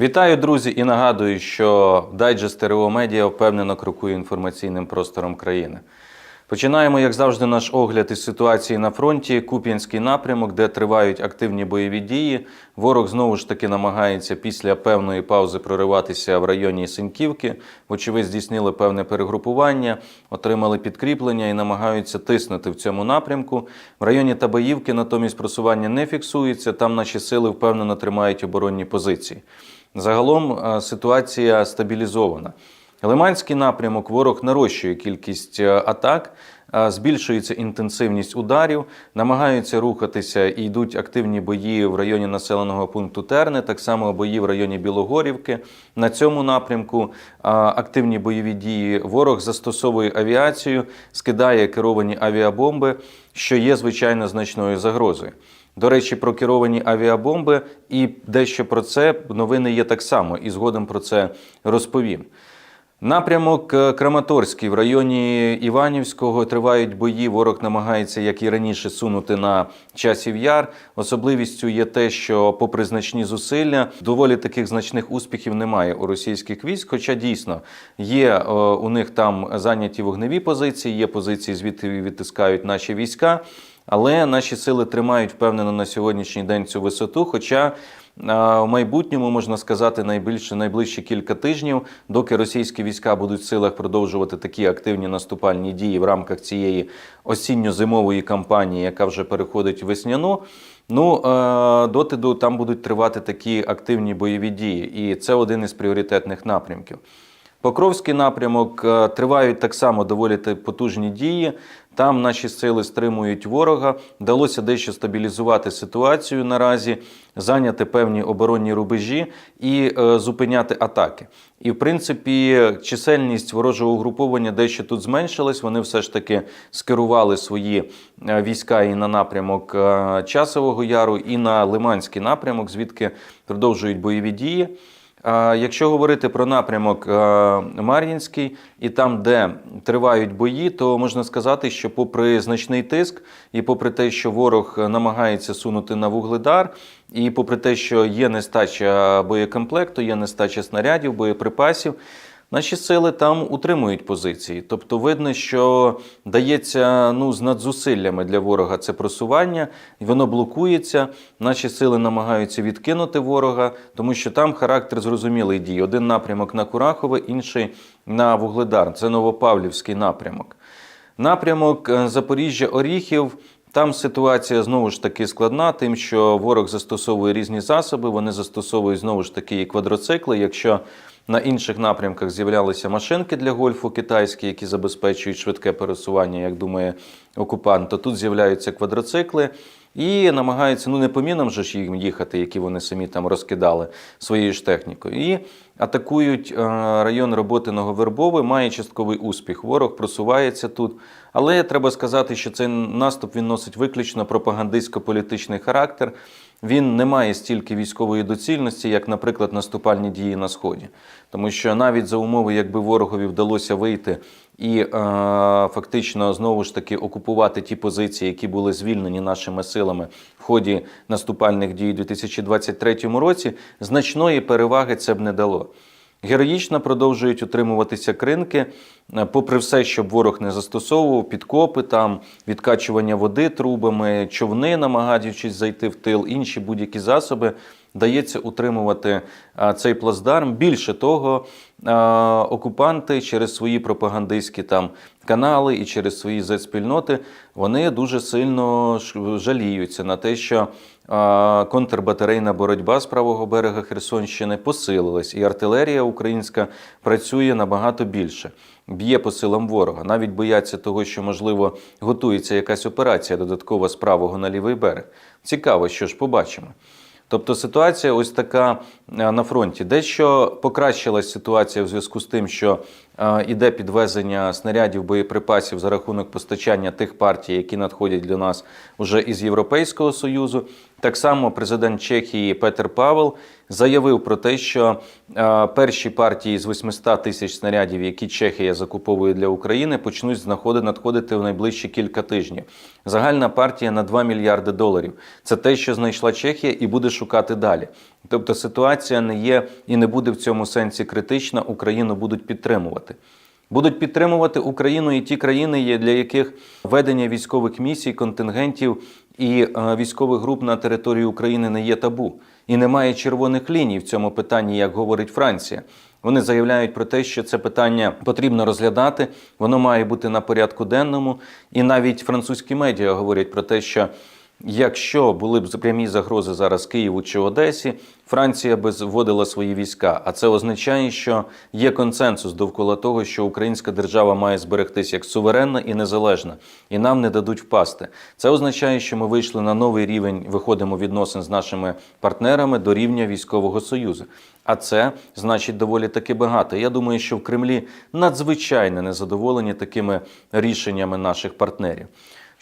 Вітаю, друзі, і нагадую, що дайджест РО Медіа впевнено крокує інформаційним простором країни. Починаємо, як завжди, наш огляд із ситуації на фронті. Куп'янський напрямок, де тривають активні бойові дії. Ворог знову ж таки намагається після певної паузи прориватися в районі Синьківки. Вочевидь, здійснили певне перегрупування, отримали підкріплення і намагаються тиснути в цьому напрямку. В районі Табаївки натомість просування не фіксується. Там наші сили впевнено тримають оборонні позиції. Загалом е, ситуація стабілізована. Лиманський напрямок ворог нарощує кількість е, атак, е, збільшується інтенсивність ударів, намагаються рухатися і йдуть активні бої в районі населеного пункту Терни, так само бої в районі Білогорівки. На цьому напрямку активні бойові дії. Ворог застосовує авіацію, скидає керовані авіабомби, що є звичайно значною загрозою. До речі, про керовані авіабомби і дещо про це новини є так само, і згодом про це розповім. Напрямок е, Краматорський в районі Іванівського тривають бої. Ворог намагається, як і раніше, сунути на часів яр. Особливістю є те, що, попри значні зусилля, доволі таких значних успіхів немає у російських військ. Хоча дійсно є е, у них там зайняті вогневі позиції, є позиції, звідти відтискають наші війська. Але наші сили тримають впевнено на сьогоднішній день цю висоту. Хоча в майбутньому можна сказати найбільше найближчі кілька тижнів, доки російські війська будуть в силах продовжувати такі активні наступальні дії в рамках цієї осінньо-зимової кампанії, яка вже переходить в весняну. Ну доти до там будуть тривати такі активні бойові дії, і це один із пріоритетних напрямків. Покровський напрямок е, тривають так само доволі потужні дії. Там наші сили стримують ворога. Вдалося дещо стабілізувати ситуацію наразі, зайняти певні оборонні рубежі і е, зупиняти атаки. І, в принципі, чисельність ворожого угруповання дещо тут зменшилась. Вони все ж таки скерували свої е, війська і на напрямок е, Часового Яру, і на Лиманський напрямок, звідки продовжують бойові дії. Якщо говорити про напрямок Мар'їнський і там, де тривають бої, то можна сказати, що, попри значний тиск, і попри те, що ворог намагається сунути на вугледар, і попри те, що є нестача боєкомплекту, є нестача снарядів, боєприпасів. Наші сили там утримують позиції, тобто видно, що дається ну з надзусиллями для ворога це просування, воно блокується. Наші сили намагаються відкинути ворога, тому що там характер зрозумілий дій. Один напрямок на Курахове, інший на Вугледар. Це Новопавлівський напрямок. Напрямок е, Запоріжжя-Оріхів. Там ситуація знову ж таки складна, тим, що ворог застосовує різні засоби. Вони застосовують знову ж таки і квадроцикли. Якщо на інших напрямках з'являлися машинки для гольфу китайські, які забезпечують швидке пересування, як думає окупант, то тут з'являються квадроцикли. І намагаються, ну не по мінам же ж їм їхати, які вони самі там розкидали своєю ж технікою. І атакують е, район роботи Нововербовий, має частковий успіх. Ворог просувається тут. Але треба сказати, що цей наступ він носить виключно пропагандистсько-політичний характер. Він не має стільки військової доцільності, як, наприклад, наступальні дії на сході, тому що навіть за умови, якби ворогові вдалося вийти і е, фактично знову ж таки окупувати ті позиції, які були звільнені нашими силами в ході наступальних дій у 2023 році, значної переваги це б не дало. Героїчно продовжують утримуватися кринки, е, попри все, щоб ворог не застосовував підкопи, там відкачування води трубами, човни, намагаючись зайти в тил, інші будь-які засоби. Дається утримувати цей плацдарм. Більше того, окупанти через свої пропагандистські там канали і через свої зет-спільноти вони дуже сильно жаліються на те, що контрбатарейна боротьба з правого берега Херсонщини посилилась, і артилерія українська працює набагато більше. Б'є по силам ворога. Навіть бояться того, що можливо готується якась операція додаткова з правого на лівий берег. Цікаво, що ж побачимо. Тобто ситуація ось така е, на фронті. Дещо покращилась ситуація в зв'язку з тим, що іде підвезення снарядів боєприпасів за рахунок постачання тих партій, які надходять до нас уже із Європейського союзу. Так само президент Чехії Петер Павел заявив про те, що перші партії з 800 тисяч снарядів, які Чехія закуповує для України, почнуть знаходити надходити в найближчі кілька тижнів. Загальна партія на 2 мільярди доларів. Це те, що знайшла Чехія, і буде шукати далі. Тобто ситуація не є і не буде в цьому сенсі критична. Україну будуть підтримувати. Будуть підтримувати Україну і ті країни, для яких ведення військових місій, контингентів і е, військових груп на території України не є табу. І немає червоних ліній в цьому питанні, як говорить Франція. Вони заявляють про те, що це питання потрібно розглядати, воно має бути на порядку денному. І навіть французькі медіа говорять про те, що Якщо були б прямі загрози зараз Києву чи Одесі, Франція би вводила свої війська. А це означає, що є консенсус довкола того, що українська держава має зберегтися як суверенна і незалежна, і нам не дадуть впасти. Це означає, що ми вийшли на новий рівень, виходимо відносин з нашими партнерами до рівня військового союзу. А це значить доволі таки багато. Я думаю, що в Кремлі надзвичайно незадоволені такими рішеннями наших партнерів.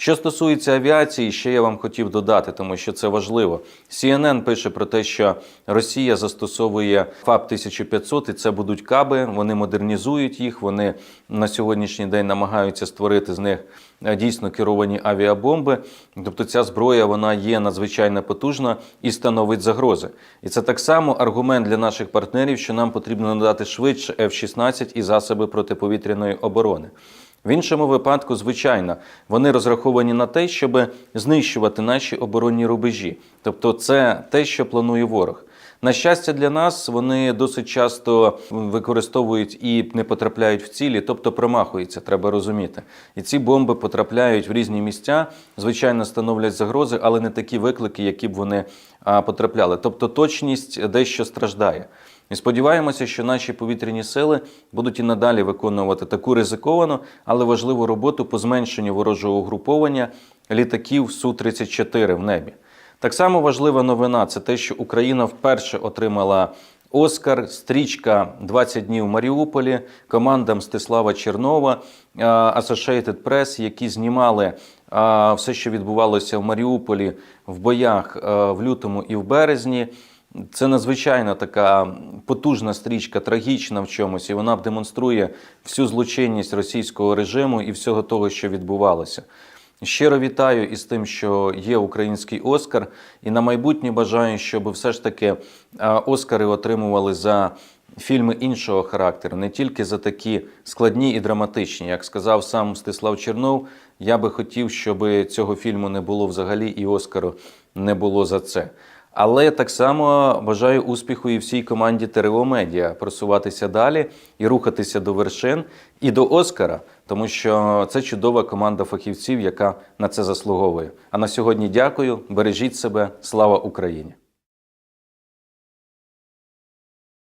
Що стосується авіації, ще я вам хотів додати, тому що це важливо. CNN пише про те, що Росія застосовує ФАП 1500 і це будуть каби. Вони модернізують їх. Вони на сьогоднішній день намагаються створити з них е, дійсно керовані авіабомби. Тобто ця зброя вона є надзвичайно потужна і становить загрози. І це так само аргумент для наших партнерів, що нам потрібно надати швидше F-16 і засоби протиповітряної оборони. В іншому випадку, звичайно, вони розраховані на те, щоб знищувати наші оборонні рубежі. Тобто, це те, що планує ворог. На щастя, для нас вони досить часто використовують і не потрапляють в цілі, тобто промахуються, треба розуміти. І ці бомби потрапляють в різні місця, звичайно, становлять загрози, але не такі виклики, які б вони потрапляли. Тобто точність дещо страждає. І сподіваємося, що наші повітряні сили будуть і надалі виконувати таку ризиковану, але важливу роботу по зменшенню ворожого угруповання літаків Су-34 в небі. Так само важлива новина це те, що Україна вперше отримала Оскар, стрічка «20 днів в Маріуполі, команда Мстислава Чернова, е, Associated Press, які знімали е, все, що відбувалося в Маріуполі в боях е, в лютому і в березні. Це надзвичайно така потужна стрічка, трагічна в чомусь, і вона демонструє всю злочинність російського режиму і всього того, що відбувалося. Щиро вітаю із тим, що є український Оскар, і на майбутнє бажаю, щоб все ж таки Оскари отримували за фільми іншого характеру, не тільки за такі складні і драматичні. Як сказав сам Мстислав Чернов, я би хотів, щоб цього фільму не було взагалі, і Оскару не було за це. Але так само бажаю успіху і всій команді ТРО Медіа просуватися далі і рухатися до вершин і до Оскара, тому що це чудова команда фахівців, яка на це заслуговує. А на сьогодні дякую. Бережіть себе. Слава Україні!